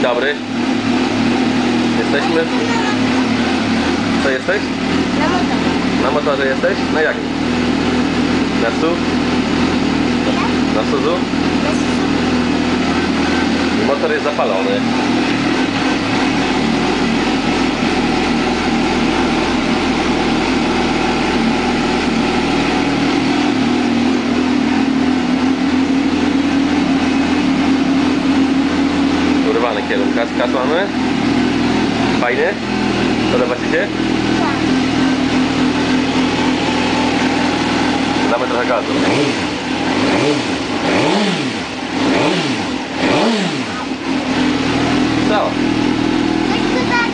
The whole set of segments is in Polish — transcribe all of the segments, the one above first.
Dzień dobry. Jesteśmy... Co jesteś? Na motorze. Na motorze jesteś? Na jakim? Na su? Na Suzu? Motor jest zapalony. Urwany kierunkaz mamy. Fajny? Podoba Ci się? Damy trochę gazu. Co? Jeszcze tak.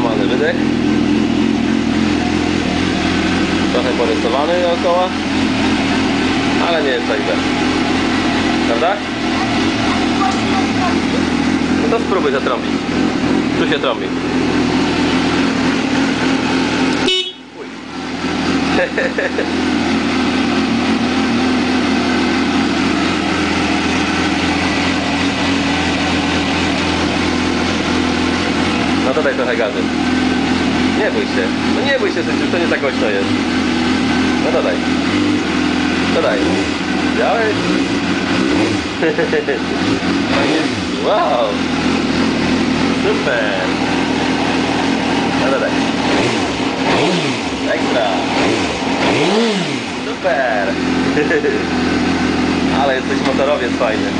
Złamany wydech. Trochę porysowany dookoła. Ale nie jest tak źle. Prawda? No to spróbuj zatrąbić. Tu się trąbi. Uj. Nie bój się. No nie bój się, Syciu, to nie tak głośno jest. No dodaj. Dodaj. Widziałeś? Wow. Super. No dodaj. Ekstra. Super. Ale jesteś motorowiec fajny.